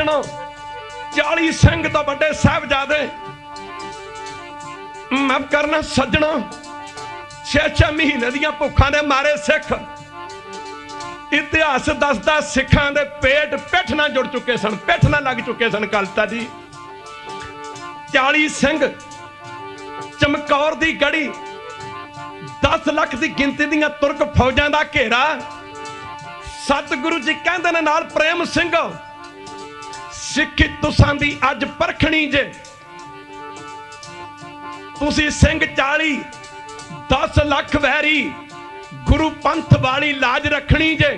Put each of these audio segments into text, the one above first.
ਸੱਜਣੋ 40 ਸਿੰਘ ਤੋਂ ਵੱਡੇ ਸਾਹਿਬਜ਼ਾਦੇ। ਮਾਫ ਕਰਨਾ ਸੱਜਣੋ, ਛੇ ਛੇ ਮਹੀਨੇ ਦੀਆਂ ਭੁੱਖਾਂ ਦੇ ਮਾਰੇ ਸਿੱਖ। ਇਤਿਹਾਸ ਦੱਸਦਾ ਸਿੱਖਾਂ ਦੇ ਪੇਟ ਪਿੱਠ ਨਾਲ ਜੁੜ ਚੁੱਕੇ ਸਨ, ਪਿੱਠ ਨਾਲ ਲੱਗ ਚੁੱਕੇ ਸਨ ਕਲਤਾ ਜੀ। 40 ਸਿੰਘ ਚਮਕੌਰ ਦੀ ਗੜੀ 10 ਲੱਖ ਦੀ ਗਿਣਤੀ ਦੀਆਂ ਤੁਰਕ ਫੌਜਾਂ ਦਾ ਘੇਰਾ। ਸਤਿਗੁਰੂ ਜੀ ਕਹਿੰਦੇ ਨੇ ਨਾਲ ਪ੍ਰੇਮ ਸਿੰਘ ਸਿੱਖੀ ਤੁਸਾਂ ਦੀ ਅੱਜ ਪਰਖਣੀ ਜੇ। ਤੁਸੀਂ ਸਿੰਘ 40 10 ਲੱਖ ਵੈਰੀ, ਗੁਰੂ ਪੰਥ ਵਾਲੀ ਲਾਜ ਰੱਖਣੀ ਜੇ।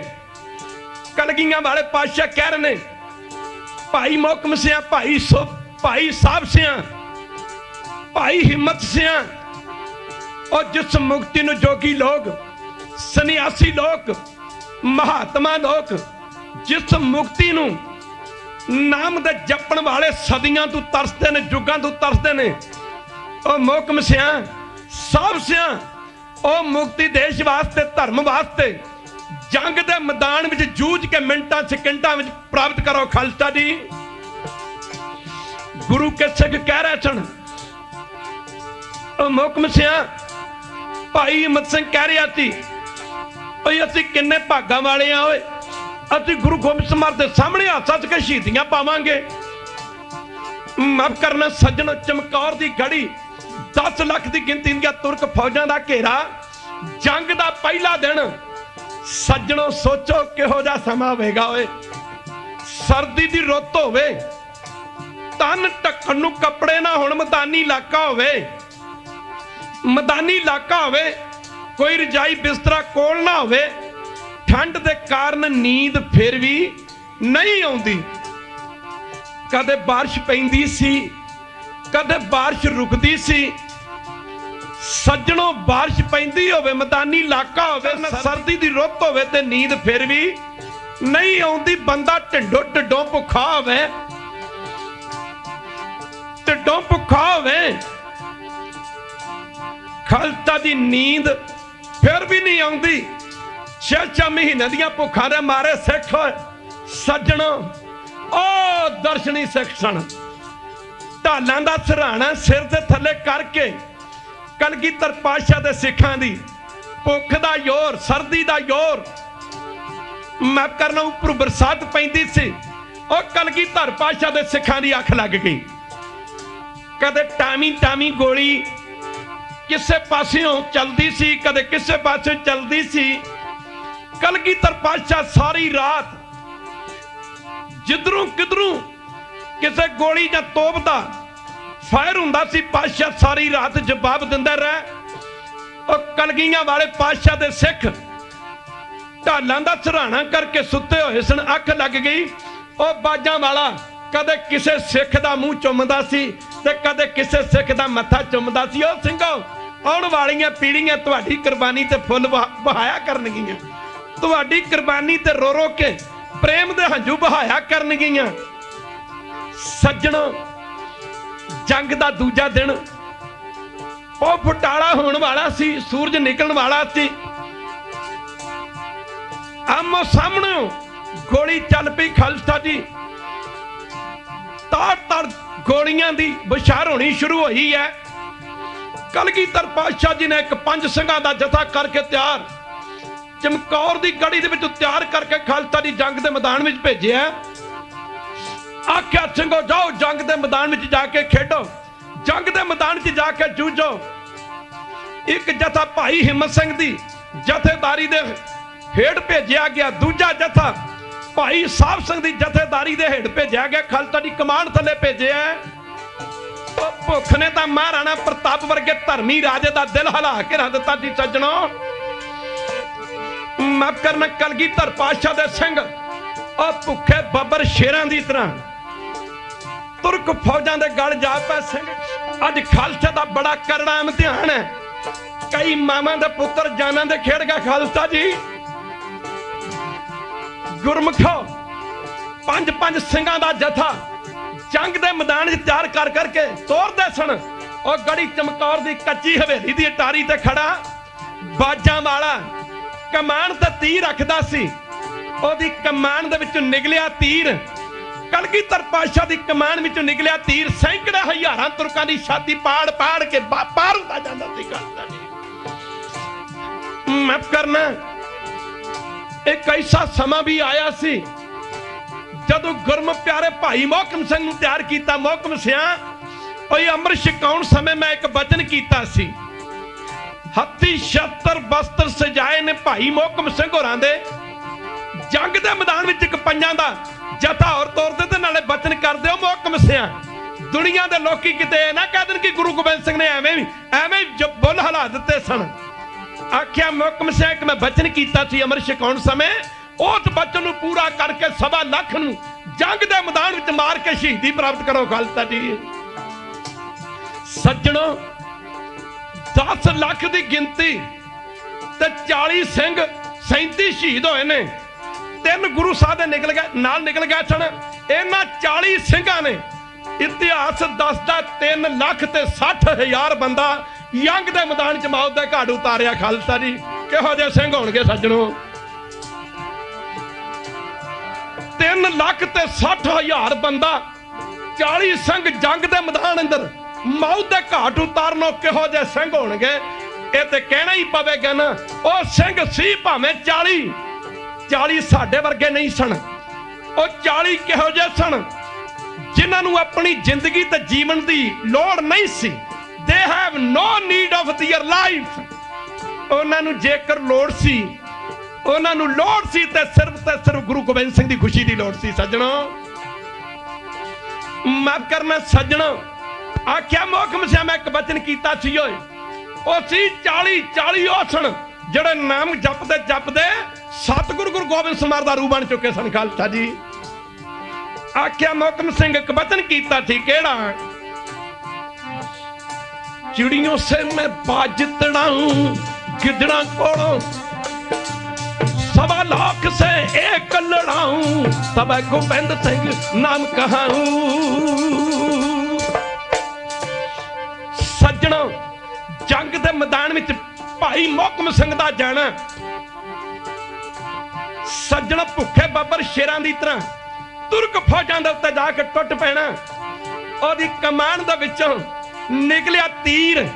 ਕਲਗੀਆਂ ਵਾਲੇ ਪਾਤਸ਼ਾਹ ਕਹਿ ਰਹੇ ਨੇ, ਭਾਈ ਮੋਕਮ ਸਿਆ, ਭਾਈ ਸੋ, ਭਾਈ ਸਾਹਿਬ ਸਿਆ, ਭਾਈ ਹਿੰਮਤ ਸਿਆ। ਔਰ ਜਿਸ ਮੁਕਤੀ ਨੂੰ ਜੋਗੀ ਲੋਕ, ਸੰਨਿਆਸੀ ਲੋਕ, ਮਹਾਤਮਾ ਲੋਕ, ਜਿਸ ਮੁਕਤੀ ਨੂੰ ਨਾਮ ਦੇ ਜਪਣ ਵਾਲੇ ਸਦੀਆਂ ਤੋਂ ਤਰਸਦੇ ਨੇ ਯੁੱਗਾਂ ਤੋਂ ਤਰਸਦੇ ਨੇ। ਉਹ ਮੋਕਮ ਸਿਆ, ਸਭ ਸਿਆ, ਉਹ ਮੁਕਤੀ ਦੇਸ਼ ਵਾਸਤੇ, ਧਰਮ ਵਾਸਤੇ, ਜੰਗ ਦੇ ਮੈਦਾਨ ਵਿੱਚ ਜੂਝ ਕੇ ਮਿੰਟਾਂ, ਸਕਿੰਟਾਂ ਵਿੱਚ ਪ੍ਰਾਪਤ ਕਰੋ ਖਾਲਸਾ ਜੀ। ਗੁਰੂ ਕੇ ਸਿੱਖ ਕਹਿ ਰਹੇ ਸਨ, ਉਹ ਮੁਕਮ ਸਿਆ, ਭਾਈ ਹਿੰਮਤ ਸਿੰਘ ਕਹਿ ਰਿਹਾ ਸੀ, ਓਏ, ਅਸੀਂ ਕਿੰਨੇ ਭਾਗਾਂ ਵਾਲੇ ਆ, ਓਏ? ਅਸੀਂ ਗੁਰੂ ਗੋਬਿੰਦ ਸਿੰਘ ਦੇ ਸਾਹਮਣੇ ਹੱਥ ਸੱਚ ਕੇ ਸ਼ਹੀਦੀਆਂ ਪਾਵਾਂਗੇ। ਮਾਫ ਕਰਨਾ ਸੱਜਣ, ਚਮਕੌਰ ਦੀ ਗੜੀ 10 ਲੱਖ ਦੀ ਗਿਣਤੀ ਦੀਆਂ ਤੁਰਕ ਫੌਜਾਂ ਦਾ ਘੇਰਾ। ਜੰਗ ਦਾ ਪਹਿਲਾ ਦਿਨ, ਸੱਜਣੋ, ਸੋਚੋ ਕਿਹੋ ਜਿਹਾ ਸਮਾਂ ਹੋਵੇਗਾ ਓਏ। ਸਰਦੀ ਦੀ ਰੁੱਤ ਹੋਵੇ ਤਨ ਢੱਕਣ ਨੂੰ ਕੱਪੜੇ ਨਾ ਹੁਣ, ਮੈਦਾਨੀ ਇਲਾਕਾ ਹੋਵੇ। ਮੈਦਾਨੀ ਇਲਾਕਾ ਹੋਵੇ, ਕੋਈ ਰਜਾਈ ਬਿਸਤਰਾ ਕੋਲ ਨਾ ਹੋਵੇ ਠੰਡ ਦੇ ਕਾਰਨ ਨੀਂਦ ਫਿਰ ਵੀ ਨਹੀਂ ਆਉਂਦੀ। ਕਦੇ ਬਾਰਿਸ਼ ਪੈਂਦੀ ਸੀ ਕਦੇ ਬਾਰਿਸ਼ ਰੁਕਦੀ ਸੀ। ਸੱਜਣੋ ਬਾਰਿਸ਼ ਪੈਂਦੀ ਹੋਵੇ ਮੈਦਾਨੀ ਇਲਾਕਾ ਹੋਵੇ ਨਾ ਸਰਦੀ ਦੀ ਰੁੱਤ ਹੋਵੇ ਤੇ ਨੀਂਦ ਫਿਰ ਵੀ ਨਹੀਂ ਆਉਂਦੀ। ਬੰਦਾ ਢਿੱਡੋ ਢਿੱਡੋਂ ਭੁੱਖਾ ਹੋਵੇ ਢਿੱਡੋਂ ਭੁੱਖਾ ਹੋਵੇ ਖਲਤਾ ਦੀ ਨੀਂਦ ਫਿਰ ਵੀ ਨਹੀਂ ਆਉਂਦੀ। ਛੇ ਛੇ ਮਹੀਨੇ ਦੀਆਂ ਭੁੱਖਾਂ ਦੇ ਮਾਰੇ ਸਿੱਖ ਸੱਜਣ, ਉਹ ਦਰਸ਼ਨੀ ਸਿੱਖ ਸਨ। ਢਾਲਾਂ ਦਾ ਸਰਾਣਾ ਸਿਰ ਦੇ ਥੱਲੇ ਕਰਕੇ ਕਲਗੀਧਰ ਪਾਤਸ਼ਾਹ ਦੇ ਸਿੱਖਾਂ ਦੀ, ਭੁੱਖ ਦਾ ਜ਼ੋਰ ਸਰਦੀ ਦਾ ਜ਼ੋਰ ਮੈਂ ਕਰਨਾ ਉੱਪਰ ਬਰਸਾਤ ਪੈਂਦੀ ਸੀ, ਉਹ ਕਲਗੀਧਰ ਪਾਤਸ਼ਾਹ ਦੇ ਸਿੱਖਾਂ ਦੀ ਅੱਖ ਲੱਗ ਗਈ। ਕਦੇ ਟਾਮੀ ਟਾਮੀ ਗੋਲੀ ਕਿਸੇ ਪਾਸਿਓਂ ਚਲਦੀ ਸੀ, ਕਦੇ ਕਿਸੇ ਪਾਸਿਓਂ ਚਲਦੀ ਸੀ। ਕਲਗੀਧਰ ਪਾਤਸ਼ਾਹ ਸਾਰੀ ਰਾਤ। ਜਿੱਧਰੋਂ ਕਿਧਰੋਂ ਕਿਸੇ ਗੋਲੀ ਜਾਂ ਤੋਪ ਦਾ ਫਾਇਰ ਹੁੰਦਾ ਸੀ, ਪਾਤਸ਼ਾਹ ਸਾਰੀ ਰਾਤ ਜਵਾਬ ਦਿੰਦਾ ਰਹਿ। ਉਹ ਕਲਗੀਆਂ ਵਾਲੇ ਪਾਤਸ਼ਾਹ ਦੇ ਸਿੱਖ ਢਾਲਾਂ ਦਾ ਸਰਾਣਾ ਕਰਕੇ ਸੁੱਤੇ ਹੋਏ ਸਨ, ਅੱਖ ਲੱਗ ਗਈ। ਉਹ ਬਾਜਾਂ ਵਾਲਾ ਕਦੇ ਕਿਸੇ ਸਿੱਖ ਦਾ ਮੂੰਹ ਚੁੰਮਦਾ ਸੀ ਤੇ ਕਦੇ ਕਿਸੇ ਸਿੱਖ ਦਾ ਮੱਥਾ ਚੁੰਮਦਾ ਸੀ। ਉਹ ਸਿੰਘੋ, ਆਉਣ ਵਾਲੀਆਂ ਪੀੜ੍ਹੀਆਂ ਤੁਹਾਡੀ ਕੁਰਬਾਨੀ ਤੇ ਫੁੱਲ ਵਹਾ- ਵਹਾਇਆ ਕਰਨਗੀਆਂ। ਤੁਹਾਡੀ ਕੁਰਬਾਨੀ ਤੇ ਰੋ ਰੋ ਕੇ ਪ੍ਰੇਮ ਦੇ ਹੰਝੂ ਬਹਾਇਆ ਕਰਨਗੀਆਂ। ਸੱਜਣੋ, ਜੰਗ ਦਾ ਦੂਜਾ ਦਿਨ। ਉਹ ਫੁਟਾਲਾ ਹੋਣ ਵਾਲਾ ਸੀ, ਸੂਰਜ ਨਿਕਲਣ ਵਾਲਾ ਸੀ। ਆਮੋ ਸਾਹਮਣੇ, ਗੋਲੀ ਚੱਲ ਪਈ ਖਾਲਸਾ ਜੀ। ਤਾਰ ਤਾਰ ਗੋਲੀਆਂ ਦੀ ਬਸ਼ਾਰ ਹੋਣੀ ਸ਼ੁਰੂ ਹੋਈ ਹੈ। ਕਲਗੀਧਰ ਪਾਤਸ਼ਾਹ ਜੀ ਨੇ ਇੱਕ ਪੰਜ ਸਿੰਘਾਂ ਦਾ ਜਥਾ ਕਰਕੇ ਤਿਆਰ ਚਮਕੌਰ ਦੀ ਗੜੀ ਦੇ ਵਿੱਚ ਤਿਆਰ ਕਰਕੇ ਖਾਲਸਾ ਦੀ ਜੰਗ ਦੇ ਮੈਦਾਨ ਵਿੱਚ ਭੇਜਿਆ ਆਖਿਆ, ਸਿੰਘੋ, ਜਾਓ ਜੰਗ ਦੇ ਮੈਦਾਨ ਵਿੱਚ ਜਾ ਕੇ ਖੇਡੋ। ਜੰਗ ਦੇ ਮੈਦਾਨ 'ਚ ਜਾ ਕੇ ਜੂਝੋ। ਇੱਕ ਜਥਾ ਭਾਈ ਹਿੰਮਤ ਸਿੰਘ ਦੀ ਜਥੇਦਾਰੀ ਦੇ ਹੇਠ ਭੇਜਿਆ ਗਿਆ। ਦੂਜਾ ਜਥਾ ਭਾਈ ਸਾਹਿਬ ਸਿੰਘ ਦੀ ਜਥੇਦਾਰੀ ਦੇ ਹੇਠ ਭੇਜਿਆ ਗਿਆ। ਖਾਲਸਾ ਦੀ ਕਮਾਂਡ ਥੱਲੇ ਭੇਜਿਆ ਭੁੱਖ ਨੇ ਤਾਂ ਮਹਾਰਾਣਾ ਪ੍ਰਤਾਪ ਵਰਗੇ ਧਰਮੀ ਰਾਜੇ ਦਾ ਦਿਲ ਹਿਲਾ ਕੇ ਰੱਖ ਦਿੱਤਾ ਸੀ ਸੱਜਣੋ। ਮਾਫ ਕਰਨਾ, ਕਲਗੀਧਰ ਪਾਤਸ਼ਾਹ ਦੇ ਸਿੰਘ। ਉਹ ਭੁੱਖੇ ਬੱਬਰ ਸ਼ੇਰਾਂ ਦੀ ਤਰ੍ਹਾਂ। ਤੁਰਕ ਫੌਜਾਂ ਦੇ ਗਲ ਜਾ ਪਏ ਸਿੰਘ। ਅੱਜ ਖਾਲਸਾ ਦਾ ਬੜਾ ਕਰੜਾ ਇਮਤਿਹਾਨ ਹੈ। ਕਈ ਮਾਵਾਂ ਦੇ ਪੁੱਤਰ ਜਾਨਾਂ ਦੇ ਖੇਡ ਗਿਆ ਖਾਲਸਾ ਜੀ। ਗੁਰਮਖੋ, ਪੰਜ ਪੰਜ ਸਿੰਘਾਂ ਦਾ ਜਥਾ ਜੰਗ ਦੇ ਮੈਦਾਨ 'ਚ ਤਿਆਰ ਕਰ ਕਰਕੇ ਤੋਰਦੇ ਸਨ। ਉਹ ਗੜੀ ਚਮਕੌਰ ਦੀ ਕੱਚੀ ਹਵੇਲੀ ਦੀ ਅਟਾਰੀ ਤੇ ਖੜਾ। ਬਾਜਾਂ ਵਾਲਾ ਕਮਾਨ ਤੇ ਤੀਰ ਰੱਖਦਾ ਸੀ। ਉਹਦੀ ਕਮਾਨ ਦੇ ਵਿੱਚੋਂ ਨਿਕਲਿਆ ਤੀਰ। ਕਲਗੀਧਰ ਪਾਤਸ਼ਾਹ ਦੀ ਕਮਾਨ ਵਿੱਚੋਂ ਨਿਕਲਿਆ ਤੀਰ। ਸੈਂਕੜੇ ਹਜ਼ਾਰਾਂ ਤੁਰਕਾਂ ਦੀ ਛਾਤੀ ਪਾੜ ਪਾੜ ਕੇ ਪਾਰ ਹੁੰਦਾ ਜਾਂਦਾ ਸੀ ਗੱਲ ਜੀ ਮਾਫ ਕਰਨਾ। ਇੱਕ ਐਸਾ ਸਮਾਂ ਵੀ ਆਇਆ ਸੀ, ਜਦੋਂ ਗੁਰਮ ਪਿਆਰੇ ਭਾਈ ਮੋਹਕਮ ਸਿੰਘ ਨੂੰ ਤਿਆਰ ਕੀਤਾ। ਮੋਹਕਮ ਸਿਆ, ਓਏ ਅੰਮ੍ਰਿਤ ਛਕਾਉਣ ਸਮੇਂ ਮੈਂ ਇੱਕ ਬਚਨ ਕੀਤਾ ਸੀ। ਹੱਤੀ 76 ਬਸਤਰ ਸਜਾਏ ਨੇ ਭਾਈ ਮੋਹਕਮ ਸਿੰਘ ਹੋਰਾਂ ਦੇ। ਜੰਗ ਦੇ ਮੈਦਾਨ ਵਿੱਚ ਇੱਕ ਪੰਜਾਂ ਦਾ ਜਥਾ ਔਰ ਤੋਰਦੇ ਤੇ ਨਾਲੇ ਬਚਨ ਕਰਦੇ ਹੋ ਮੋਹਕਮ ਸਿਆ। ਦੁਨੀਆ ਦੇ ਲੋਕੀ ਕਿਤੇ ਨਾ ਕਹਿ ਦੇਣ ਕਿ ਗੁਰੂ ਗੋਬਿੰਦ ਸਿੰਘ ਨੇ ਐਵੇਂ ਵੀ ਐਵੇਂ ਹੀ ਬੁੱਲ ਹਲਾ ਦਿੱਤੇ ਸਨ। ਆਖਿਆ ਮੁਕਮ ਸਿੰਘ ਕਿ ਮੈਂ ਬਚਨ ਕੀਤਾ ਸੀ ਅਮਰ ਛਕਾਉਣ ਸਮੇਂ। ਉਸ ਬਚਨ ਨੂੰ ਪੂਰਾ ਕਰਕੇ ਸਵਾ ਲੱਖ ਨੂੰ ਜੰਗ ਦੇ ਮੈਦਾਨ ਵਿੱਚ ਮਾਰ ਕੇ ਸ਼ਹੀਦੀ ਪ੍ਰਾਪਤ ਕਰੋ, ਖਾਲਸਾ ਜੀ। ਸੱਜਣੋ 10 ਲੱਖ ਦੀ ਗਿਣਤੀ ਤੇ 40 ਸਿੰਘ 37 ਸ਼ਹੀਦ ਹੋਏ ਨੇ। ਤਿੰਨ ਗੁਰੂ ਸਾਹਿਬ ਦੇ ਨਿਕਲ ਗਏ, ਨਾਲ ਨਿਕਲ ਗਏ ਸਨ। ਇਹਨਾਂ 40 ਸਿੰਘਾਂ ਨੇ ਇਤਿਹਾਸ ਦੱਸਦਾ 3 ਲੱਖ ਤੇ 60 ਹਜ਼ਾਰ ਬੰਦਾ ਯੰਗ ਦੇ ਮੈਦਾਨ ਚ ਮੌਤ ਦੇ ਘਾਟ ਉਤਾਰਿਆ। ਖਾਲਸਾ ਜੀ, ਕਿਹੋ ਜਿਹੇ ਸਿੰਘ ਹੋਣਗੇ ਸੱਜਣੋ? 3 ਲੱਖ ਤੇ 60 ਹਜ਼ਾਰ ਬੰਦਾ 40 ਸਿੰਘ ਜੰਗ ਦੇ ਮੈਦਾਨ ਅੰਦਰ ਮੌਤ ਦੇ ਘਾਟ ਉਤਾਰਨੋਂ ਕਿਹੋ ਜਿਹੇ ਸਿੰਘ ਹੋਣਗੇ? ਇਹ ਤੇ ਕਹਿਣਾ ਹੀ ਪਵੇਗਾ ਨਾ, ਉਹ ਸਿੰਘ ਸੀ ਭਾਵੇਂ 40 40 ਸਾਡੇ ਵਰਗੇ ਨਹੀਂ ਸਨ। ਉਹ 40 ਕਿਹੋ ਜਿਹੇ ਸਨ, ਜਿਨ੍ਹਾਂ ਨੂੰ ਆਪਣੀ ਜ਼ਿੰਦਗੀ ਤੇ ਜੀਵਨ ਦੀ ਲੋੜ ਨਹੀਂ ਸੀ। They have no need of their life ਉਹਨਾਂ ਨੂੰ ਜੇਕਰ ਲੋੜ ਸੀ, ਉਹਨਾਂ ਨੂੰ ਲੋੜ ਸੀ ਤੇ ਸਿਰਫ ਤੇ ਸਿਰਫ ਗੁਰੂ ਗੋਬਿੰਦ ਸਿੰਘ ਦੀ ਖੁਸ਼ੀ ਦੀ ਲੋੜ ਸੀ, ਸੱਜਣੋ। ਮਾਫ ਕਰਨਾ, ਸੱਜਣੋ। ਆਖਿਆ ਮੋਖਮ ਸਿਆ ਮੈਂ ਇੱਕ ਬਚਨ ਕੀਤਾ ਸੀ ਓਏ। ਉਹ ਸੀ 40 40 ਉਹ ਜਿਹੜੇ ਨਾਮ ਜਪਦੇ ਜਪਦੇ ਸਤਿਗੁਰੂ ਗੁਰੂ ਗੋਬਿੰਦ ਸਮਾਰ ਦਾ ਰੂਪ ਬਣ ਚੁੱਕੇ ਸਨ ਖਾਲਸਾ ਜੀ। ਆਖਿਆ ਮੋਕਮ ਸਿੰਘ ਇੱਕ ਬਚਨ ਕੀਤਾ ਸੀ, ਕਿਹੜਾ? ਚਿੜੀਆਂ ਸੇ ਮੈਂ ਬਾਜ ਗਿੱਦੜਾਂ ਕੋਲੋਂ ਸਵਾ ਲੱਖ ਸੇ ਇੱਕ ਲੜਾਉਂ ਤਬ ਗੋਬਿੰਦ ਸਿੰਘ ਨਾਮ ਕਹਾਉਂ। ਸੱਜਣੋ, ਜੰਗ ਦੇ ਮੈਦਾਨ ਵਿੱਚ ਭਾਈ ਮੋਕਮ ਸਿੰਘ ਦਾ ਜਾਣਾ। ਸੱਜਣ ਭੁੱਖੇ ਬੱਬਰ ਸ਼ੇਰਾਂ ਦੀ ਤਰ੍ਹਾਂ ਤੁਰਕ ਫੌਜਾਂ ਦੇ ਉੱਤੇ ਜਾ ਕੇ ਟੁੱਟ ਪੈਣਾ। ਉਹਦੀ ਕਮਾਨ ਦੇ ਵਿੱਚੋਂ ਨਿਕਲਿਆ ਤੀਰ।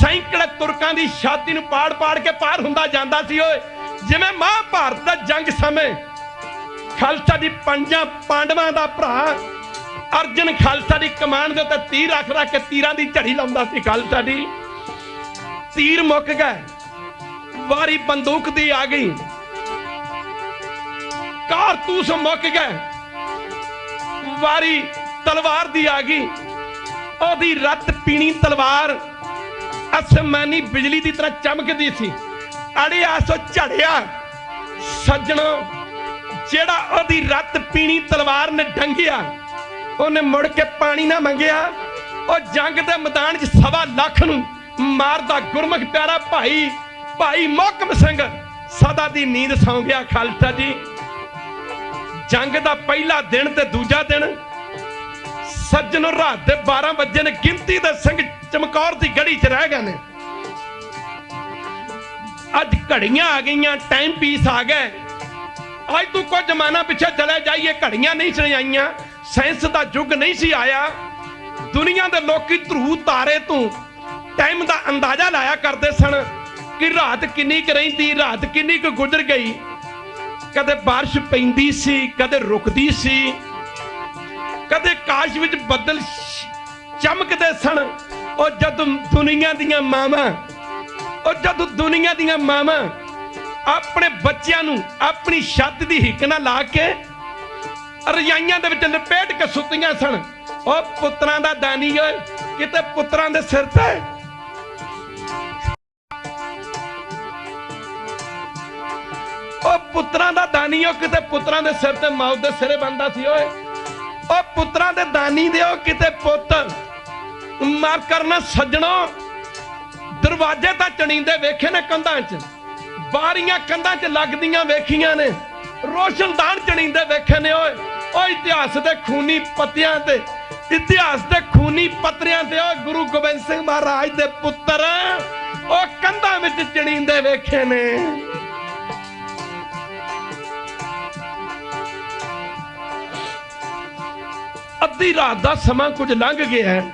ਸੈਂਕੜੇ ਤੁਰਕਾਂ ਦੀ ਛਾਤੀ ਨੂੰ ਪਾੜ-ਪਾੜ ਕੇ ਪਾਰ ਹੁੰਦਾ ਜਾਂਦਾ ਸੀ ਓਏ। ਜਿਵੇਂ ਮਹਾਭਾਰਤ ਦਾ ਜੰਗ ਸਮੇਂ। ਖਾਲਸਾ ਦੀ ਪੰਜਾਂ ਪਾਂਡਵਾਂ ਦਾ ਭਰਾ ਅਰਜਨ ਖਾਲਸਾ ਦੀ ਕਮਾਨ ਦੇ ਉੱਤੇ ਤੀਰ ਰੱਖ ਰੱਖ ਕੇ ਤੀਰਾਂ ਦੀ ਝੜੀ ਲਾਉਂਦਾ ਸੀ ਖਾਲਸਾ ਦੀ ਤੀਰ ਮੁੱਕ ਗਏ। ਵਾਰੀ ਬੰਦੂਕ ਦੀ ਆ ਗਈ। ਕਾਰਤੂਸ ਮੁੱਕ ਗਏ। ਵਾਰੀ ਤਲਵਾਰ ਦੀ ਆ ਗਈ। ਉਹਦੀ ਰੱਤ ਪੀਣੀ ਤਲਵਾਰ ਅਸਮਾਨੀ ਬਿਜਲੀ ਦੀ ਤਰ੍ਹਾਂ ਚਮਕਦੀ ਸੀ। ਅੜਿਆ ਸੋ ਝੜਿਆ। ਸੱਜਣੋ, ਜਿਹੜਾ ਉਹਦੀ ਰੱਤ ਪੀਣੀ ਤਲਵਾਰ ਨੇ ਡੰਗਿਆ ਉਹਨੇ ਮੁੜ ਕੇ ਪਾਣੀ ਨਾ ਮੰਗਿਆ। ਉਹ ਜੰਗ ਦੇ ਮੈਦਾਨ 'ਚ ਸਵਾ ਲੱਖ ਨੂੰ ਮਾਰਦਾ ਗੁਰਮੁਖ ਪਿਆਰਾ ਭਾਈ ਭਾਈ ਮੋਹਕਮ ਸਿੰਘ। ਸਦਾ ਦੀ ਨੀਂਦ ਸੌਂ ਗਿਆ ਖਾਲਸਾ ਜੀ। ਜੰਗ ਦਾ ਪਹਿਲਾ ਦਿਨ ਤੇ ਦੂਜਾ ਦਿਨ। ਸੱਜਣ ਰਾਤ ਦੇ 12 ਵਜੇ ਨੇ, ਗਿਣਤੀ ਦੇ ਸਿੰਘ ਚਮਕੌਰ ਦੀ ਗੜੀ 'ਚ ਰਹਿ ਗਏ ਨੇ। ਅੱਜ ਘੜੀਆਂ ਆ ਗਈਆਂ ਟਾਈਮ ਪੀਸ ਆ ਗਏ ਅੱਜ ਤੂੰ ਕੁਝ ਜ਼ਮਾਨਾ ਪਿੱਛੇ ਚਲੇ ਜਾਈਏ, ਘੜੀਆਂ ਨਹੀਂ ਸੀ ਸਾਇੰਸ ਦਾ ਯੁੱਗ ਨਹੀਂ ਸੀ ਆਇਆ। ਦੁਨੀਆ ਦੇ ਲੋਕੀ ਧਰੂ ਤਾਰੇ ਤੋਂ ਟਾਈਮ ਦਾ ਅੰਦਾਜ਼ਾ ਲਾਇਆ ਕਰਦੇ ਸਨ ਕਿ ਰਾਤ ਕਿੰਨੀ ਕੁ ਰਹਿੰਦੀ, ਰਾਤ ਕਿੰਨੀ ਕੁ ਗੁਜ਼ਰ ਗਈ। ਕਦੇ ਬਾਰਿਸ਼ ਪੈਂਦੀ ਸੀ, ਕਦੇ ਰੁਕਦੀ ਸੀ। ਕਦੇ ਕਾਸ਼ ਵਿੱਚ ਬੱਦਲ ਚਮਕਦੇ ਸਨ। ਉਹ ਜਦ ਦੁਨੀਆ ਦੀਆਂ ਮਾਵਾਂ, ਉਹ ਜਦ ਦੁਨੀਆ ਦੀਆਂ ਮਾਵਾਂ ਆਪਣੇ ਬੱਚਿਆਂ ਨੂੰ ਆਪਣੀ ਛੱਤ ਦੀ ਹਿੱਕ ਨਾਲ ਲਾ ਕੇ ਰਜਾਈਆਂ ਦੇ ਵਿੱਚ ਲਪੇਟ ਕੇ ਸੁੱਤੀਆਂ ਸਨ। ਉਹ ਪੁੱਤਰਾਂ ਦਾ ਦਾਨੀ ਓਏ, ਕਿਤੇ ਪੁੱਤਰਾਂ ਦੇ ਸਿਰ ਤੇ? ਉਹ ਪੁੱਤਰਾਂ ਦਾ ਦਾਨੀ ਓ ਕਿਤੇ ਪੁੱਤਰਾਂ ਦੇ ਸਿਰ ਤੇ ਮੌਤ ਦੇ ਸਿਰੇ ਬੰਦਾ ਸੀ ਓਏ। ਉਹ ਪੁੱਤਰਾਂ ਦੇ ਦਾਨੀ ਦਿਓ ਕਿਤੇ ਪੁੱਤ ਮਾਫ ਕਰਨਾ ਸੱਜਣੋ ਦਰਵਾਜ਼ੇ ਤਾਂ ਚਣੀਂਦੇ ਵੇਖੇ ਨੇ ਕੰਧਾਂ 'ਚ। ਬਾਰੀਆਂ ਕੰਧਾਂ 'ਚ ਲੱਗਦੀਆਂ ਵੇਖੀਆਂ ਨੇ। ਰੋਸ਼ਨਦਾਨ ਚਣੀਂਦੇ ਵੇਖੇ ਨੇ ਓਏ। ਉਹ ਇਤਿਹਾਸ ਦੇ ਖੂਨੀ ਪੱਤਿਆਂ ਤੇ, ਇਤਿਹਾਸ ਦੇ ਖੂਨੀ ਪੱਤਰਿਆਂ ਤੇ ਉਹ ਗੁਰੂ ਗੋਬਿੰਦ ਸਿੰਘ ਮਹਾਰਾਜ ਦੇ ਪੁੱਤਰ ਉਹ ਕੰਧਾਂ ਵਿੱਚ ਚਣੀਂਦੇ ਵੇਖੇ ਨੇ। ਅੱਧੀ ਰਾਤ ਦਾ ਸਮਾਂ ਕੁਝ ਲੰਘ ਗਿਆ। ਹੈ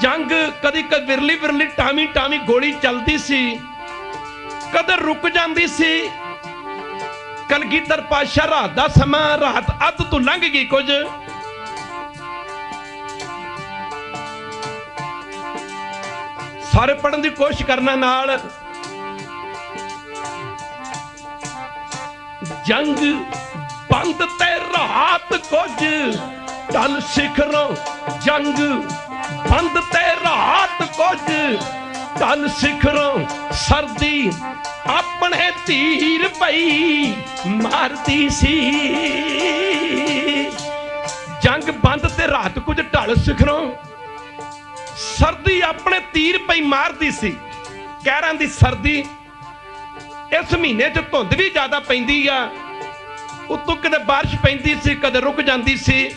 ਜੰਗ ਕਦੀ ਕਦੀ ਵਿਰਲੀ ਵਿਰਲੀ ਟਾਮੀ ਟਾਮੀ ਗੋਲੀ ਚੱਲਦੀ ਸੀ। ਕਦੇ ਰੁਕ ਜਾਂਦੀ ਸੀ। ਕਲਗੀਧਰ ਪਾਸ਼ਾ ਰਾਤ ਦਾ ਸਮਾਂ, ਰਾਤ ਅੱਧ ਤੋਂ ਲੰਘ ਗਈ ਕੁਝ। ਸਾਰੇ ਪੜਨ ਦੀ ਕੋਸ਼ਿਸ਼ ਕਰਨਾ ਨਾਲ। ਜੰਗ ਬੰਦ ਤੇ ਰਾਤ ਕੁਝ। ਟਲ ਸਿਖਰੋਂ ਜੰਗ ਬੰਦ ਤੇ ਰਾਤ ਕੁਝ। ਟਲ ਸਿਖਰੋਂ ਸਰਦੀ, ਆਪਣੇ ਤੀਰ ਪਈ ਮਾਰਦੀ ਸੀ। ਜੰਗ ਬੰਦ ਤੇ ਰਾਤ ਕੁਝ ਢਲ ਸਿਖਰੋਂ ਸਰਦੀ ਆਪਣੇ ਤੀਰ ਪਈ ਮਾਰਦੀ ਸੀ। ਕਹਿਰਾਂ ਦੀ ਸਰਦੀ ਇਸ ਮਹੀਨੇ 'ਚ ਧੁੰਦ ਵੀ ਜ਼ਿਆਦਾ ਪੈਂਦੀ ਆ। ਉਤੋਂ ਕਦੇ ਬਾਰਿਸ਼ ਪੈਂਦੀ ਸੀ, ਕਦੇ ਰੁਕ ਜਾਂਦੀ ਸੀ।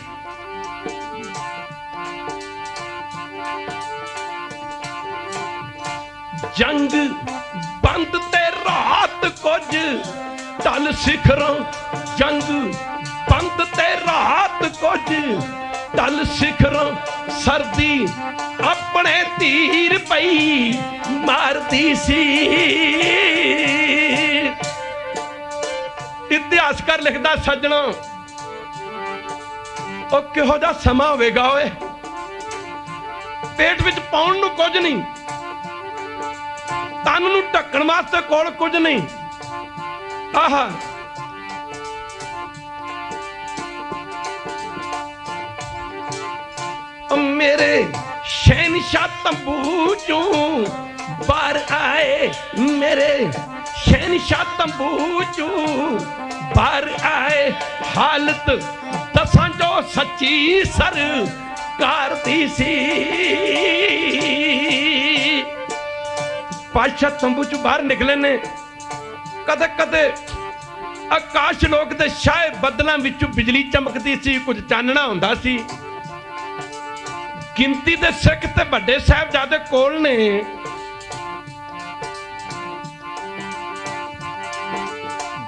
ਜੰਗ ਬੰਦ ਤੇ ਰਾਤ ਕੁਝ। ਢਲ ਸਿਖਰਾਂ ਜੰਗ ਬੰਦ ਤੇ ਰਾਤ ਕੁਝ। ਢਲ ਸਿਖਰਾਂ ਸਰਦੀ ਆਪਣੇ ਤੀਰ ਪਈ ਮਾਰਦੀ ਸੀ। ਇਤਿਹਾਸਕਾਰ ਲਿਖਦਾ ਸੱਜਣਾ, ਉਹ ਕਿਹੋ ਜਿਹਾ ਸਮਾਂ ਹੋਵੇਗਾ ਓਏ? ਪੇਟ ਵਿੱਚ ਪਾਉਣ ਨੂੰ ਕੁਝ ਨਹੀਂ। ਤਨ ਨੂੰ ਢੱਕਣ ਵਾਸਤੇ ਕੋਲ ਕੁਝ ਨਹੀਂ। ਆਹ। ਮੇਰੇ ਸ਼ਹਿਨशाह ਤੰਬੂ ਚੋਂ ਬਾਹਰ ਆਏ, ਮੇਰੇ ਸ਼ਹਿਨशाह ਤੰਬੂ ਚੋਂ ਬਾਹਰ ਆਏ। ਹਾਲਤ ਦਸਾਂ ਜੋ ਸੱਚੀ ਸਰ ਕਰਦੀ ਸੀ। ਪਾਸ਼ਾ ਤੰਬੂ ਚੋਂ ਬਾਹਰ ਨਿਕਲੇ ਨੇ। ਕਦੇ ਕਦੇ ਆਕਾਸ਼ ਲੋਕ ਦੇ ਸ਼ਾਏ ਬੱਦਲਾਂ ਵਿੱਚੋਂ ਬਿਜਲੀ ਚਮਕਦੀ ਸੀ, ਕੁਝ ਚਾਨਣਾ ਹੁੰਦਾ ਸੀ। ਗਿਣਤੀ ਦੇ ਸਿੱਖ ਤੇ ਵੱਡੇ ਸਾਹਿਬਜ਼ਾਦੇ ਕੋਲ ਨੇ।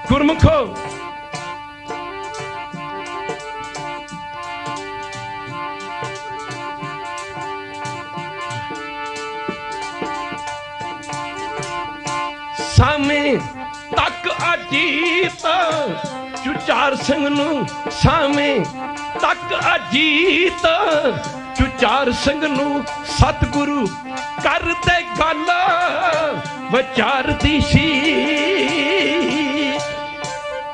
ਗੁਰਮੁਖੋ ਤੱਕ ਚੁਚਾਰ ਸਿੰਘ ਨੂੰ ਸਾਵੇਂ ਤੱਕ ਅਜੀਤ ਚੁਚਾਰ ਸਿੰਘ ਨੂੰ ਸਤਿਗੁਰੂ ਕਰਦੇ ਗੱਲ ਵਿਚਾਰਦੀ ਸੀ।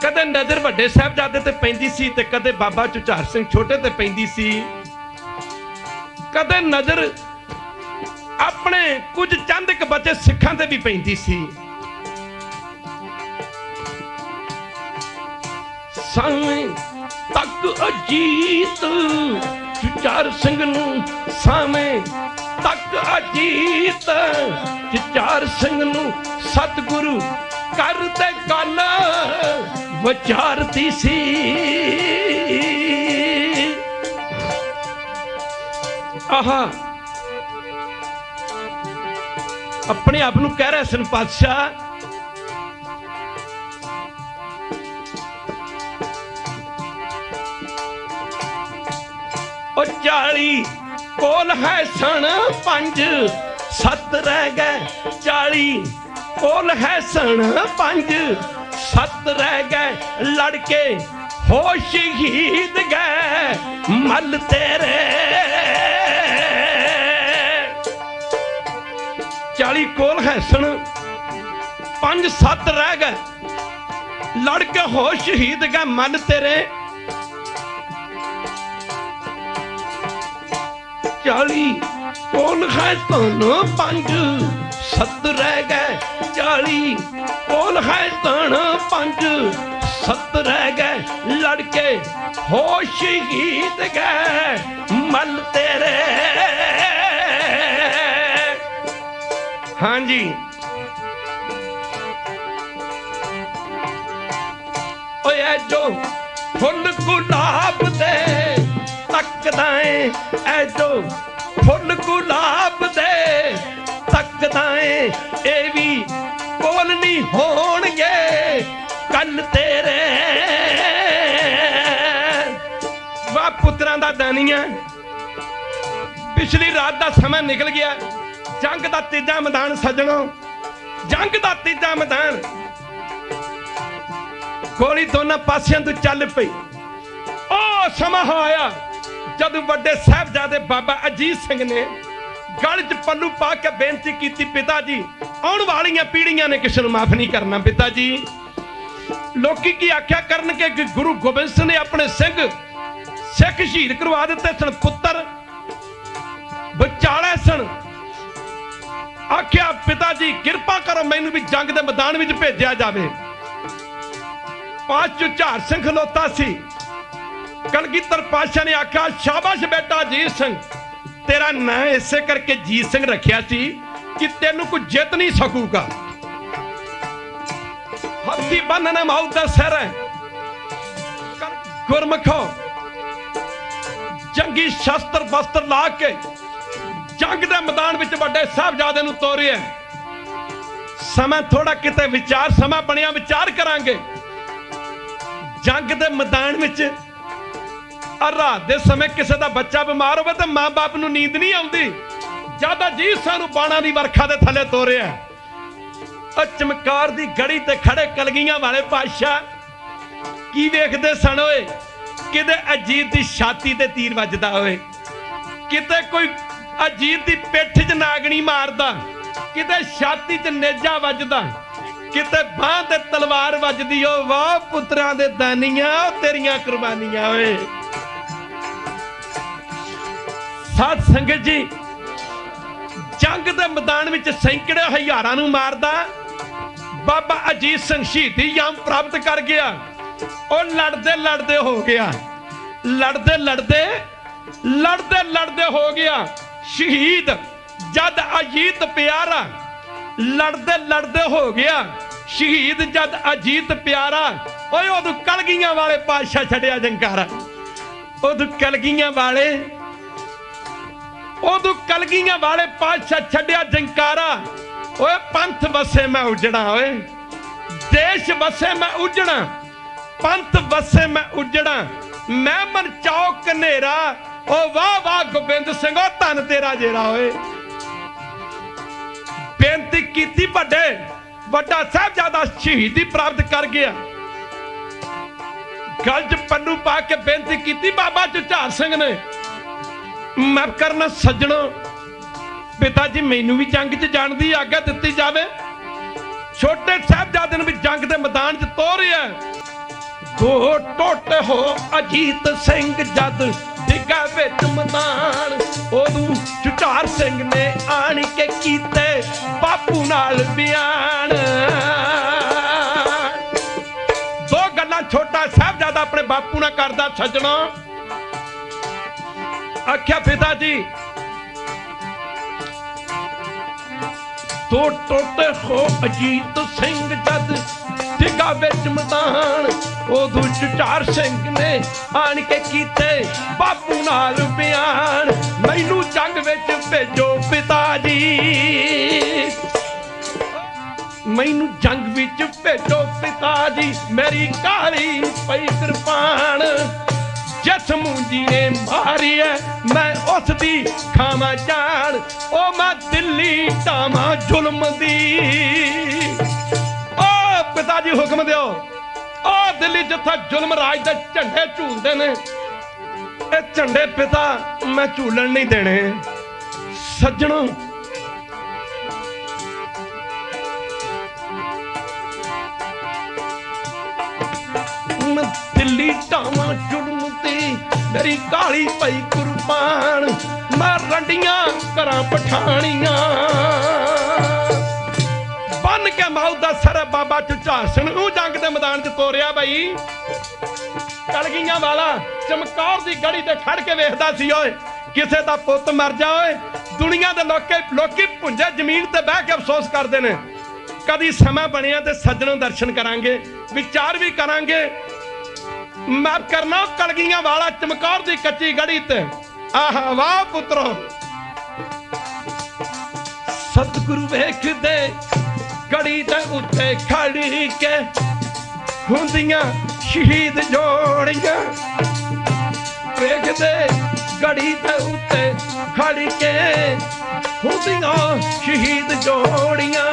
ਕਦੇ ਨਜ਼ਰ ਵੱਡੇ ਸਾਹਿਬਜ਼ਾਦੇ ਤੇ ਪੈਂਦੀ ਸੀ ਤੇ ਕਦੇ ਬਾਬਾ ਚੁਚਾਰ ਸਿੰਘ ਛੋਟੇ ਤੇ ਪੈਂਦੀ ਸੀ। ਕਦੇ ਨਜ਼ਰ ਆਪਣੇ ਕੁਝ ਚੰਦ ਇੱਕ ਬੱਚੇ ਸਿੱਖਾਂ ਤੇ ਵੀ ਪੈਂਦੀ ਸੀ। ਸਾਵੇਂ ਤੱਕ ਅਜੀਤ, ਚੁਚਾਰ ਸਿੰਘ ਨੂੰ ਸਾਵੇਂ ਤੱਕ ਅਜੀਤ, ਚੁਚਾਰ ਸਿੰਘ ਨੂੰ ਸਤਿਗੁਰੂ ਕਰਦੇ ਗੱਲ ਵਿਚਾਰਦੀ ਸੀ। ਆਹਾ, ਆਪਣੇ ਆਪ ਨੂੰ ਕਹਿ ਰਿਹਾ ਸਨ ਪਾਤਸ਼ਾਹ ਉਹ 40 ਕੋਲ ਹੈ ਸਣ ਪੰਜ, ਸੱਤ ਰਹਿ ਗਏ 40 ਕੋਲ ਹੈ ਸਣ ਪੰਜ, ਸੱਤ ਰਹਿ ਗਏ ਲੜਕੇ ਹੋਸ਼ ਸ਼ਹੀਦ ਗਏ ਮਲ ਤੇਰੇ। 40 ਕੋਲ ਹੈ ਸਣ ਪੰਜ, ਸੱਤ ਰਹਿ ਗਏ ਲੜਕੇ ਹੋਸ਼ ਸ਼ਹੀਦ ਗਏ ਮਲ ਤੇਰੇ। 40 ਕੋਲ ਹੈ ਤੁਹਾਨੂੰ ਪੰਜ? ਸੱਤ ਰਹਿ ਗਏ 40 ਕੋਲ ਹੈ ਤੁਹਾਨੂੰ ਪੰਜ? ਸੱਤ ਰਹਿ ਗਏ ਲੜਕੇ, ਹੋਸ਼ ਸ਼ਹੀਦ ਗਏ ਮਲ ਤੇਰੇ। ਹਾਂਜੀ। ਓਏ ਜੋ ਫੁੱਲ ਗੁਲਾਬ ਦੇ ਤੱਕਦਾ ਏ ਐ ਫੁੱਲ ਗੁਲਾਬ ਦੇ ਤੱਕਦਾ ਏ ਇਹ ਵੀ ਕੋਲ ਨਹੀਂ ਹੋਣਗੇ ਕੱਲ ਤੇਰੇ। ਵਾ ਪੁੱਤਰਾਂ ਦਾ ਦਾਨੀਆਂ ਪਿਛਲੀ ਰਾਤ ਦਾ ਸਮਾਂ ਨਿਕਲ ਗਿਆ। ਜੰਗ ਦਾ ਤੀਜਾ ਮੈਦਾਨ ਸੱਜਣੋ, ਜੰਗ ਦਾ ਤੀਜਾ ਮੈਦਾਨ। ਗੋਲੀ ਦੋਨਾਂ ਪਾਸਿਆਂ ਤੋਂ ਚੱਲ ਪਈ। ਉਹ ਸਮਾਂ ਆਇਆ। ਜਦ ਵੱਡੇ ਸਾਹਿਬਜ਼ਾਦੇ ਬਾਬਾ ਅਜੀਤ ਸਿੰਘ ਨੇ ਗਲ 'ਚ ਪੱਲੂ ਪਾ ਕੇ ਬੇਨਤੀ ਕੀਤੀ, ਪਿਤਾ ਜੀ, ਆਉਣ ਵਾਲੀਆਂ ਪੀੜ੍ਹੀਆਂ ਨੇ ਕਿਸੇ ਨੂੰ ਮਾਫ ਨਹੀਂ ਕਰਨਾ, ਪਿਤਾ ਜੀ। ਲੋਕੀ ਕੀ ਆਖਿਆ ਕਰਨਗੇ ਕਿ ਗੁਰੂ ਗੋਬਿੰਦ ਸਿੰਘ ਨੇ ਆਪਣੇ ਸਿੰਘ ਸਿੱਖ ਸ਼ਹੀਦ ਕਰਵਾ ਦਿੱਤੇ ਸਨ, ਪੁੱਤਰ ਵਿਚਾਲੇ ਸਨ। ਆਖਿਆ, ਪਿਤਾ ਜੀ, ਕਿਰਪਾ ਕਰੋ ਮੈਨੂੰ ਵੀ ਜੰਗ ਦੇ ਮੈਦਾਨ ਵਿੱਚ ਭੇਜਿਆ ਜਾਵੇ। ਪਾঁਚ ਝਾਰ ਸਿੰਘ ਖਲੋਤਾ ਸੀ ਕਲਗੀਧਰ ਪਾਸ਼ਾ ਨੇ ਆਖਿਆ, ਸ਼ਾਬਾਸ਼ ਬੇਟਾ ਜੀਤ ਸਿੰਘ। ਤੇਰਾ ਨਾਂ ਇਸੇ ਕਰਕੇ ਜੀਤ ਸਿੰਘ ਰੱਖਿਆ ਸੀ ਕਿ ਤੈਨੂੰ ਕੋਈ ਜਿੱਤ ਨਹੀਂ ਸਕੂਗਾ। ਹੱਥੀ ਬੰਨਣਾ ਮੌਤ ਦਾ ਸਿਰ ਹੈ। ਗੁਰਮਖੋ ਜੰਗੀ ਸ਼ਸਤਰ ਬਸਤਰ ਲਾ ਕੇ ਜੰਗ ਦੇ ਮੈਦਾਨ ਵਿੱਚ ਵੱਡੇ ਸਾਹਿਬਜ਼ਾਦੇ ਨੂੰ ਤੋਰਿਆ। ਸਮਾਂ ਥੋੜਾ ਕਿਤੇ ਵਿਚਾਰ, ਸਮਾਂ ਬਣਿਆ, ਵਿਚਾਰ ਕਰਾਂਗੇ। ਜੰਗ ਦੇ ਮੈਦਾਨ ਵਿੱਚ ਆ ਰਾਤ ਦੇ ਸਮੇਂ ਕਿਸੇ ਦਾ ਬੱਚਾ ਬਿਮਾਰ ਹੋਵੇ ਤਾਂ ਮਾਂ-ਬਾਪ ਨੂੰ ਨੀਂਦ ਨਹੀਂ ਆਉਂਦੀ। ਜ਼ਿਆਦਾ ਜੀ ਸਾਨੂੰ ਬਾਣਾ ਦੀ ਵਰਖਾ ਦੇ ਥੱਲੇ ਤੋਰਿਆ। ਉਹ ਚਮਕਾਰ ਦੀ ਗੜੀ ਤੇ ਖੜੇ ਕਲਗੀਆਂ ਵਾਲੇ ਪਾਤਸ਼ਾਹ, ਕੀ ਵੇਖਦੇ ਸਨ ਓਏ? ਕਿਤੇ ਅਜੀਤ ਦੀ ਛਾਤੀ ਤੇ ਤੀਰ ਵੱਜਦਾ ਹੋਵੇ ਕਿਤੇ ਕੋਈ ਅਜੀਤ ਦੀ ਪਿੱਠ 'ਚ ਨਾਗਣੀ ਮਾਰਦਾ। ਕਿਤੇ ਛਾਤੀ 'ਚ ਨੇਜਾ ਵੱਜਦਾ। ਕਿਤੇ ਬਾਹ ਤੇ ਤਲਵਾਰ ਵੱਜਦੀ ਓ, ਵਾਹ ਪੁੱਤਰਾਂ ਦੇ ਦਾਨੀਆਂ, ਤੇਰੀਆਂ ਕੁਰਬਾਨੀਆਂ ਓਏ। ਸਾਧ ਸੰਗਤ ਜੀ, ਜੰਗ ਦੇ ਮੈਦਾਨ ਵਿੱਚ ਸੈਂਕੜੇ ਹਜ਼ਾਰਾਂ ਨੂੰ ਮਾਰਦਾ, ਬਾਬਾ ਅਜੀਤ ਸਿੰਘ ਸ਼ਹੀਦੀ ਯਾਮ ਪ੍ਰਾਪਤ ਕਰ ਗਿਆ। ਉਹ ਲੜਦੇ ਲੜਦੇ ਹੋ ਗਿਆ। ਲੜਦੇ ਲੜਦੇ ਲੜਦੇ ਲੜਦੇ ਹੋ ਗਿਆ। ਸ਼ਹੀਦ ਜਦ ਅਜੀਤ ਪਿਆਰਾ, ਲੜਦੇ ਲੜਦੇ ਹੋ ਗਿਆ। ਸ਼ਹੀਦ ਜਦ ਅਜੀਤ ਪਿਆਰਾ, ਓਏ ਉਦੋਂ ਕਲਗੀਆਂ ਵਾਲੇ ਪਾਤਸ਼ਾਹ ਛੱਡਿਆ ਜੰਕਾਰਾ। ਉਦੋਂ ਕਲਗੀਆਂ ਵਾਲੇ ਉਦੋਂ ਕਲਗੀਆਂ ਵਾਲੇ ਪਾਤਸ਼ਾਹ ਛੱਡਿਆ ਜੰਕਾਰਾ। ਓਏ ਪੰਥ ਵਸੇ ਮੈਂ ਉਜੜਾ ਓਏ। ਦੇਸ਼ ਵਸੇ ਮੈਂ ਉਜੜਾ ਪੰਥ ਵਸੇ ਮੈਂ ਉਜੜਾ ਮੈਂ ਮਨ ਚੌਕ ਹਨੇਰਾ, ਓ ਵਾਹ ਵਾਹ ਗੋਬਿੰਦ ਸਿੰਘ, ਓ ਧੰਨ ਤੇਰਾ ਜੇਰਾ, ਓਏ। ਬੇਨਤੀ ਕੀਤੀ ਵੱਡੇ, ਵੱਡਾ ਸਾਹਿਬਜ਼ਾਦਾ ਸ਼ਹੀਦੀ ਪ੍ਰਾਪਤ ਕਰ ਗਿਆ। ਗਲ 'ਚ ਪੰਨੂ ਪਾ ਕੇ ਬੇਨਤੀ ਕੀਤੀ ਬਾਬਾ ਜੁਝਾਰ ਸਿੰਘ ਨੇ। ਮੈਂ ਕਰਨਾ ਸੱਜਣੋ। ਪਿਤਾ ਜੀ, ਮੈਨੂੰ ਵੀ ਜੰਗ 'ਚ ਜਾਣ ਦੀ ਆਗਿਆ ਦਿੱਤੀ ਜਾਵੇ। ਛੋਟੇ ਸਾਹਿਬਜ਼ਾਦੇ ਨੂੰ ਵੀ ਜੰਗ ਦੇ ਮੈਦਾਨ 'ਚ ਤੋਰਿਆ। ਦੋ ਟੋਟੇ ਹੋ ਅਜੀਤ ਸਿੰਘ, ਜਦ ਡਿੱਗਾ ਵਿੱਚ ਮੈਦਾਨ। ਉਦੋਂ ਝੁਝਾਰ ਸਿੰਘ ਨੇ ਆਣ ਕੇ ਕੀਤੇ ਬਾਪੂ ਨਾਲ ਬਿਆਨ। ਦੋ ਗੱਲਾਂ ਛੋਟਾ ਸਾਹਿਬਜ਼ਾਦਾ ਆਪਣੇ ਬਾਪੂ ਨਾਲ ਕਰਦਾ, ਸੱਜਣਾ। ਆਖਿਆ ਪਿਤਾ ਜੀ ਦੋ ਟੋਟੇ ਹੋ ਅਜੀਤ ਸਿੰਘ ਜਦ ਡਿੱਗਾ ਵਿੱਚ ਮੈਦਾਨ ਉਦੋਂ ਝੁਝਾਰ ਸਿੰਘ ਨੇ ਆਣ ਕੇ ਕੀਤੇ ਬਾਪੂ ਨਾਲ ਬਿਆਨ। ਮੈਨੂੰ ਜੰਗ ਵਿੱਚ ਭੇਜੋ ਪਿਤਾ ਜੀ। ਮੈਨੂੰ ਜੰਗ ਵਿੱਚ ਭੇਜੋ ਪਿਤਾ ਜੀ, ਮੇਰੀ ਕਾਲੀ ਪਈ ਕਿਰਪਾਨ। ਜਿਸ ਮੂੰਜੀ ਨੇ ਮਾਰੀ ਮੈਂ ਉਸ ਦੀ ਖਾਵਾਂ ਜਾਣ, ਉਹ ਮੈਂ ਦਿੱਲੀ ਢਾਵਾਂ ਜ਼ੁਲਮ ਦੀ। ਓ ਪਿਤਾ ਜੀ ਹੁਕਮ ਦਿਓ, ਓ ਦਿੱਲੀ ਜਿੱਥੇ ਜ਼ੁਲਮ ਰਾਜ ਦੇ ਝੰਡੇ ਝੂਲਦੇ ਨੇ, ਇਹ ਝੰਡੇ ਪਿਤਾ ਮੈਂ ਝੂਲਣ ਨਹੀਂ ਦੇਣੇ। ਸੱਜਣੋ ਦਿੱਲੀ ਢਾਵਾਂ ਜੁਲਮ ਤੇ ਮੇਰੀ ਕਾਲੀ ਪਈ ਕੁਰਬਾਨ, ਮੈਂ ਰੰਡੀਆਂ ਕਰਾਂ ਪਠਾਣੀਆਂ। ਬੰਨ ਕੇ ਮੌਤ ਦਾ ਸਰ ਬਾਬਾ ਝੁਝਾਰ ਨੂੰ ਜੰਗ ਦੇ ਮੈਦਾਨ 'ਚ ਤੋਰਿਆ ਬਈ। ਕਲਗੀਆਂ ਵਾਲਾ, ਚਮਕੌਰ ਦੀ ਗੜੀ ਤੇ ਖੜ ਕੇ ਵੇਖਦਾ ਸੀ, ਓਏ, ਕਿਸੇ ਦਾ ਪੁੱਤ ਮਰ ਜਾ, ਓਏ। ਦੁਨੀਆ ਦੇ ਲੋਕੇ, ਲੋਕੀ ਪੁੰਜੇ ਜ਼ਮੀਨ ਤੇ ਬਹਿ ਕੇ ਅਫਸੋਸ ਕਰਦੇ ਨੇ। ਕਦੀ ਸਮਾਂ ਬਣਿਆ ਤੇ ਸੱਜਣੋਂ ਦਰਸ਼ਨ ਕਰਾਂਗੇ, ਵਿਚਾਰ ਵੀ ਕਰਾਂਗੇ ਮੈਂ ਕਰਨਾ ਕਲਗੀਆਂ ਵਾਲਾ ਚਮਕੌਰ ਦੀ ਕੱਚੀ ਗੜੀ ਤੇ। ਆਹ ਵਾਹ ਪੁੱਤਰੋ। ਸਤਿਗੁਰੂ ਵੇਖਦੇ, ਗੜੀ ਦੇ ਉੱਤੇ ਖੜੀ ਕੇ ਹੁੰਦੀਆਂ ਸ਼ਹੀਦ ਜੋੜੀਆਂ। ਵੇਖਦੇ, ਗੜੀ ਦੇ ਉੱਤੇ ਖੜੀ ਕੇ ਹੁੰਦੀਆਂ ਸ਼ਹੀਦ ਜੋੜੀਆਂ।